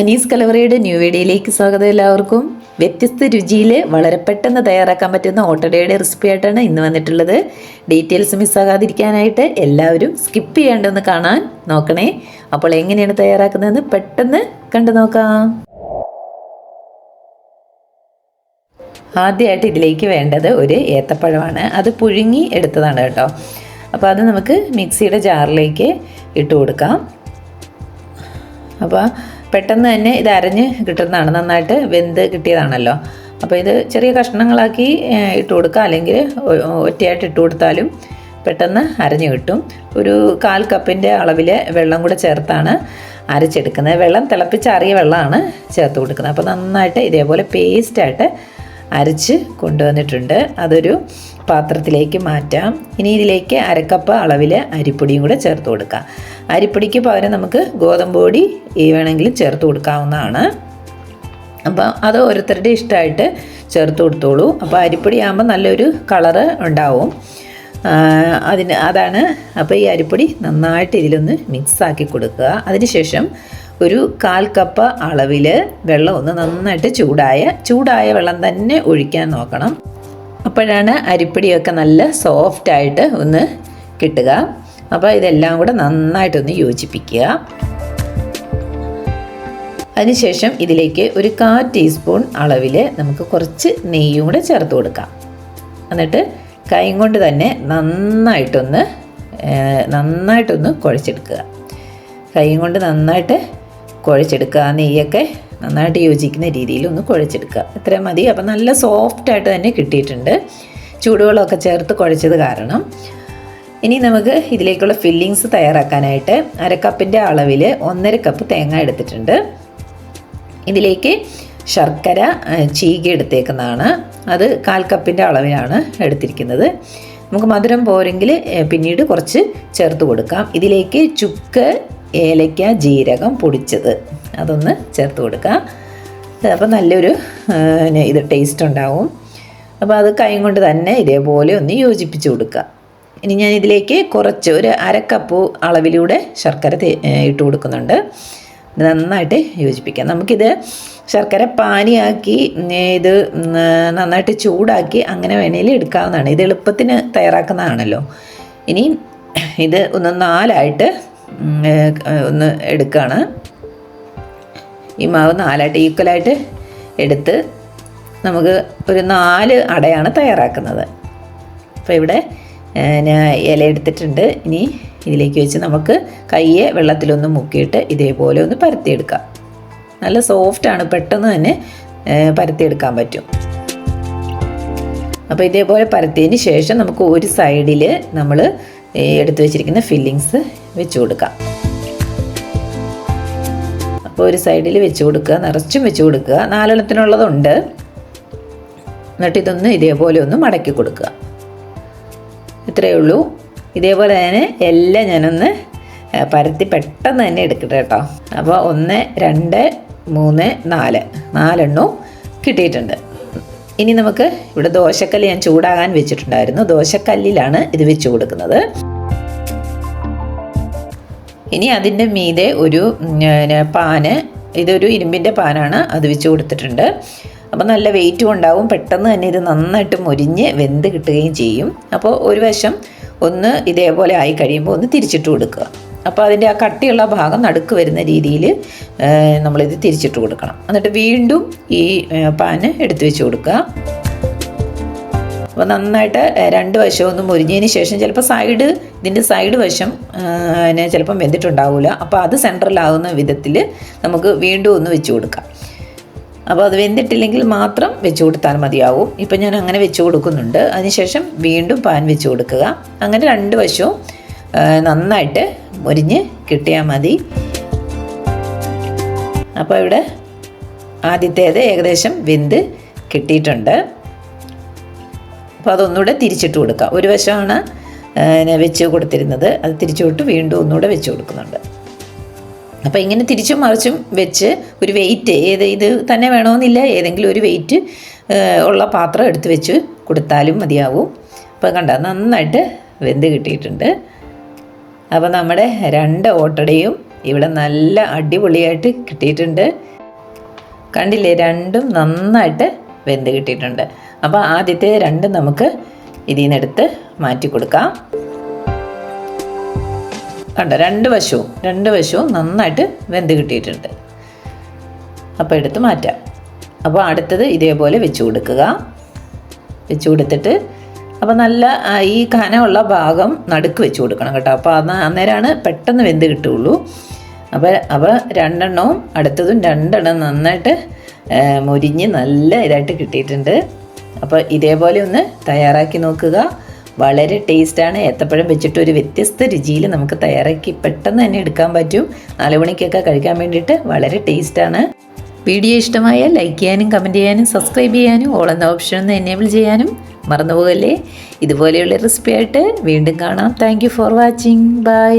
Anees കലവറയുടെ new വീഡിയോയിലേക്ക് സ്വാഗതം എല്ലാവർക്കും. വ്യത്യസ്ത രുചിയിൽ വളരെ പെട്ടെന്ന് തയ്യാറാക്കാൻ പറ്റുന്ന ഓട്ടടയുടെ റെസിപ്പി ആയിട്ടാണ് ഇന്ന് വന്നിട്ടുള്ളത്. ഡീറ്റെയിൽസ് മിസ്സാകാതിരിക്കാനായിട്ട് എല്ലാവരും സ്കിപ്പ് ചെയ്യേണ്ടെന്ന് കാണാൻ നോക്കണേ. അപ്പോൾ എങ്ങനെയാണ് തയ്യാറാക്കുന്നതെന്ന് പെട്ടെന്ന് കണ്ടു നോക്കാം. ആദ്യമായിട്ട് ഇതിലേക്ക് വേണ്ടത് ഒരു ഏത്തപ്പഴമാണ്. അത് പുഴുങ്ങി എടുത്തതാണ് കേട്ടോ. അപ്പോൾ അത് നമുക്ക് മിക്സിയുടെ ജാറിലേക്ക് ഇട്ട് കൊടുക്കാം. അപ്പോൾ പെട്ടെന്ന് തന്നെ ഇത് അരഞ്ഞ് കിട്ടുന്നതാണ്. നന്നായിട്ട് വെന്ത് കിട്ടിയതാണല്ലോ. അപ്പോൾ ഇത് ചെറിയ കഷ്ണങ്ങളാക്കി ഇട്ട് കൊടുക്കുക. അല്ലെങ്കിൽ ഒറ്റയായിട്ട് ഇട്ട് കൊടുത്താലും പെട്ടെന്ന് അരഞ്ഞു കിട്ടും. ഒരു കാൽ കപ്പിന്റെ അളവിൽ വെള്ളം കൂടെ ചേർത്താണ് അരച്ചെടുക്കുന്നത്. വെള്ളം തിളപ്പിച്ചാറിയ വെള്ളമാണ് ചേർത്ത് കൊടുക്കുന്നത്. അപ്പോൾ നന്നായിട്ട് ഇതേപോലെ പേസ്റ്റായിട്ട് അരച്ച് കൊണ്ടുവന്നിട്ടുണ്ട്. അതൊരു പാത്രത്തിലേക്ക് മാറ്റാം. ഇനി ഇതിലേക്ക് അരക്കപ്പ് അളവിൽ അരിപ്പൊടിയും കൂടെ ചേർത്ത് കൊടുക്കാം. അരിപ്പൊടിക്ക് പകരം നമുക്ക് ഗോതമ്പ് പൊടി വേണമെങ്കിൽ ചേർത്ത് കൊടുക്കാവുന്നതാണ്. അപ്പോൾ അത് ഓരോരുത്തരുടെ ഇഷ്ടമായിട്ട് ചേർത്ത് കൊടുത്തോളൂ. അപ്പോൾ അരിപ്പൊടി ആകുമ്പോൾ നല്ലൊരു കളറ് ഉണ്ടാവും. അതിന് അതാണ് അപ്പോൾ ഈ അരിപ്പൊടി നന്നായിട്ട് ഇതിലൊന്ന് മിക്സ് ആക്കി കൊടുക്കുക. അതിനുശേഷം ഒരു കാൽ കപ്പ് അളവിൽ വെള്ളം ഒന്ന് നന്നായിട്ട് ചൂടായ ചൂടായ വെള്ളം തന്നെ ഒഴിക്കാൻ നോക്കണം. അപ്പോഴാണ് അരിപ്പൊടിയൊക്കെ നല്ല സോഫ്റ്റായിട്ട് ഒന്ന് കിട്ടുക. അപ്പോൾ ഇതെല്ലാം കൂടെ നന്നായിട്ടൊന്ന് യോജിപ്പിക്കുക. അതിനുശേഷം ഇതിലേക്ക് ഒരു കാ ടീസ്പൂൺ അളവിൽ നമുക്ക് കുറച്ച് നെയ്യും കൂടെ ചേർത്ത് കൊടുക്കാം. എന്നിട്ട് കൈ കൊണ്ട് തന്നെ നന്നായിട്ടൊന്ന് നന്നായിട്ടൊന്ന് കുഴച്ചെടുക്കുക. കൈ കൊണ്ട് നന്നായിട്ട് കുഴച്ചെടുക്കുക. നെയ്യൊക്കെ നന്നായിട്ട് യോജിക്കുന്ന രീതിയിൽ ഒന്ന് കുഴച്ചെടുക്കുക. ഇത്രയും മതി. അപ്പം നല്ല സോഫ്റ്റായിട്ട് തന്നെ കിട്ടിയിട്ടുണ്ട്. ചൂടുവെള്ളമൊക്കെ ചേർത്ത് കുഴച്ചത് കാരണം. ഇനി നമുക്ക് ഇതിലേക്കുള്ള ഫില്ലിങ്സ് തയ്യാറാക്കാനായിട്ട് അര അരക്കപ്പിന്റെ അളവിൽ ഒന്നര കപ്പ് തേങ്ങ എടുത്തിട്ടുണ്ട്. ഇതിലേക്ക് ശർക്കര ചീകി എടുത്തേക്കുന്നതാണ്. അത് കാൽ കപ്പിന്റെ അളവിലാണ് എടുത്തിരിക്കുന്നത്. നമുക്ക് മധുരം പോരെങ്കിൽ പിന്നീട് കുറച്ച് ചേർത്ത് കൊടുക്കാം. ഇതിലേക്ക് ചുക്ക് ഏലക്ക ജീരകം പൊടിച്ചത്. അതൊന്ന് ചേർത്ത് കൊടുക്കുക അപ്പോൾ നല്ലൊരു ഇത് ടേസ്റ്റ് ഉണ്ടാവും. അപ്പോൾ അത് കൈ കൊണ്ട് തന്നെ ഇതേപോലെ ഒന്ന് യോജിപ്പിച്ച് കൊടുക്കുക ഇനി ഞാൻ ഇതിലേക്ക് കുറച്ച് ഒരു അരക്കപ്പ് കപ്പ് അളവിലൂടെ ശർക്കര ഇട്ട് കൊടുക്കുന്നുണ്ട്. നന്നായിട്ട് യോജിപ്പിക്കാം. നമുക്കിത് ശർക്കര പാനിയാക്കി ഇത് നന്നായിട്ട് ചൂടാക്കി അങ്ങനെ വേണേൽ എടുക്കാവുന്നതാണ്. ഇത് എളുപ്പത്തിന് തയ്യാറാക്കുന്നതാണല്ലോ. ഇനി ഇത് ഒന്ന് നാലായിട്ട് ഒന്ന് എടുക്കുകയാണ് ഈ മാവ് നാലായിട്ട് ഈക്വലായിട്ട് എടുത്ത് നമുക്ക് ഒരു നാല് അടയാണ് തയ്യാറാക്കുന്നത്. അപ്പോൾ ഇവിടെ ഞാൻ ഇല എടുത്തിട്ടുണ്ട്. ഇനി ഇതിലേക്ക് വെച്ച് നമുക്ക് കയ്യെ വെള്ളത്തിലൊന്ന് മുക്കിയിട്ട് ഇതേപോലെ ഒന്ന് പരത്തിയെടുക്കാം. നല്ല സോഫ്റ്റാണ് പെട്ടെന്ന് തന്നെ പരത്തിയെടുക്കാൻ പറ്റും. അപ്പോൾ ഇതേപോലെ പരത്തിയതിന് ശേഷം നമുക്ക് ഒരു സൈഡിൽ നമ്മൾ എടുത്തു വെച്ചിരിക്കുന്ന ഫില്ലിങ്സ് വെച്ച് കൊടുക്കാം. അപ്പോൾ ഒരു സൈഡിൽ വെച്ച് കൊടുക്കുക നിറച്ചും വെച്ച് കൊടുക്കുക. നാലെണ്ണത്തിനുള്ളതുണ്ട്. എന്നിട്ട് ഇതൊന്ന് ഇതേപോലെ ഒന്ന് മടക്കി കൊടുക്കുക. ഇത്രയേ ഉള്ളൂ. ഇതേപോലെ തന്നെ എല്ലാം ഞാനൊന്ന് പരത്തി പെട്ടെന്ന് തന്നെ എടുക്കട്ടെ കേട്ടോ. അപ്പോൾ ഒന്ന് രണ്ട് മൂന്ന് നാല്. നാലെണ്ണവും കിട്ടിയിട്ടുണ്ട്. ഇനി നമുക്ക് ഇവിടെ ദോശക്കല്ല് ഞാൻ ചൂടാകാൻ വെച്ചിട്ടുണ്ടായിരുന്നു. ദോശക്കല്ലിലാണ് ഇത് വെച്ച് കൊടുക്കുന്നത്. ഇനി അതിന്റെ മീതെ ഒരു പാന് ഇതൊരു ഇരുമ്പിന്റെ പാനാണ് അത് വെച്ച് കൊടുത്തിട്ടുണ്ട്. അപ്പോൾ നല്ല വെയിറ്റും ഉണ്ടാവും. പെട്ടെന്ന് തന്നെ ഇത് നന്നായിട്ട് മുരിഞ്ഞ് വെന്ത് കിട്ടുകയും ചെയ്യും. അപ്പോൾ ഒരു വശം ഒന്ന് ഇതേപോലെ ആയി കഴിയുമ്പോൾ ഒന്ന് തിരിച്ചിട്ട് കൊടുക്കുക. അപ്പോൾ അതിന്റെ ആ കട്ടിയുള്ള ഭാഗം നടുക്ക് വരുന്ന രീതിയിൽ നമ്മളിത് തിരിച്ചിട്ട് കൊടുക്കണം. എന്നിട്ട് വീണ്ടും ഈ പാന് എടുത്തു വെച്ച് കൊടുക്കുക. അപ്പോൾ നന്നായിട്ട് രണ്ട് വശവും ഒന്ന് മുരിഞ്ഞതിന് ശേഷം ചിലപ്പോൾ സൈഡ് ഇതിന്റെ സൈഡ് വശം പിന്നെ ചിലപ്പം വെന്തിട്ടുണ്ടാവില്ല അപ്പോൾ അത് സെൻട്രലാകുന്ന വിധത്തിൽ നമുക്ക് വീണ്ടും ഒന്ന് വെച്ച് കൊടുക്കാം. അപ്പോൾ അത് വെന്തിട്ടില്ലെങ്കിൽ മാത്രം വെച്ച് കൊടുത്താൽ മതിയാവും. ഇപ്പം ഞാൻ അങ്ങനെ വെച്ച് കൊടുക്കുന്നുണ്ട്. അതിനുശേഷം വീണ്ടും പാൻ വെച്ച് കൊടുക്കുക. അങ്ങനെ രണ്ട് വശവും നന്നായിട്ട് മുരിഞ്ഞ് കിട്ടിയാൽ മതി. അപ്പോൾ ഇവിടെ ആദ്യത്തേത് ഏകദേശം വെന്ത് കിട്ടിയിട്ടുണ്ട്. അപ്പോൾ അതൊന്നുകൂടെ തിരിച്ചിട്ട് കൊടുക്കുക ഒരു വശമാണ് വെച്ച് കൊടുത്തിരുന്നത്. അത് തിരിച്ചുവിട്ട് വീണ്ടും ഒന്നുകൂടെ വെച്ച് കൊടുക്കുന്നുണ്ട്. അപ്പോൾ ഇങ്ങനെ തിരിച്ചും മറിച്ചും വെച്ച് ഒരു വെയിറ്റ് ഏത് ഇത് തന്നെ വേണമെന്നില്ല ഏതെങ്കിലും ഒരു വെയിറ്റ് ഉള്ള പാത്രം എടുത്ത് വെച്ച് കൊടുത്താലും മതിയാവും. അപ്പോൾ കണ്ട നന്നായിട്ട് വെന്ത് കിട്ടിയിട്ടുണ്ട്. അപ്പോൾ നമ്മുടെ രണ്ട് ഓട്ടടയും ഇവിടെ നല്ല അടിപൊളിയായിട്ട് കിട്ടിയിട്ടുണ്ട്. കണ്ടില്ലേ? രണ്ടും നന്നായിട്ട് വെന്ത് കിട്ടിയിട്ടുണ്ട്. അപ്പോൾ ആദ്യത്തെ രണ്ട് നമുക്ക് ഇതിൽ നിന്നെടുത്ത് മാറ്റി കൊടുക്കാം. കണ്ടോ? രണ്ട് വശവും രണ്ട് വശവും നന്നായിട്ട് വെന്ത് കിട്ടിയിട്ടുണ്ട്. അപ്പോൾ എടുത്ത് മാറ്റാം. അപ്പോൾ അടുത്തത് ഇതേപോലെ വെച്ച് കൊടുക്കുക. വെച്ച് കൊടുത്തിട്ട് അപ്പോൾ നല്ല ഈ കനമുള്ള ഭാഗം നടുക്ക് വെച്ച് കൊടുക്കണം കേട്ടോ. അപ്പോൾ അന്ന് അന്നേരമാണ് പെട്ടെന്ന് വെന്ത് കിട്ടുകയുള്ളൂ അപ്പോൾ അപ്പോൾ രണ്ടെണ്ണവും അടുത്തതും രണ്ടെണ്ണം നന്നായിട്ട് മുരിഞ്ഞ് നല്ല ഇതായിട്ട് കിട്ടിയിട്ടുണ്ട്. അപ്പോൾ ഇതേപോലെ ഒന്ന് തയ്യാറാക്കി നോക്കുക. വളരെ ടേസ്റ്റാണ്. ഏത്തപ്പഴം വെച്ചിട്ട് ഒരു വ്യത്യസ്ത രുചിയിൽ നമുക്ക് തയ്യാറാക്കി പെട്ടെന്ന് തന്നെ എടുക്കാൻ പറ്റും. നാല് മണിക്കൊക്കെ കഴിക്കാൻ വേണ്ടിയിട്ട് വളരെ ടേസ്റ്റാണ്. വീഡിയോ ഇഷ്ടമായാൽ ലൈക്ക് ചെയ്യാനും കമന്റ് ചെയ്യാനും സബ്സ്ക്രൈബ് ചെയ്യാനും ഓൾ എന്ന ഓപ്ഷൻ ഒന്ന് എനേബിൾ ചെയ്യാനും മറന്നുപോകല്ലേ? ഇതുപോലെയുള്ള റെസിപ്പി ആയിട്ട് വീണ്ടും കാണാം. Thank for watching bye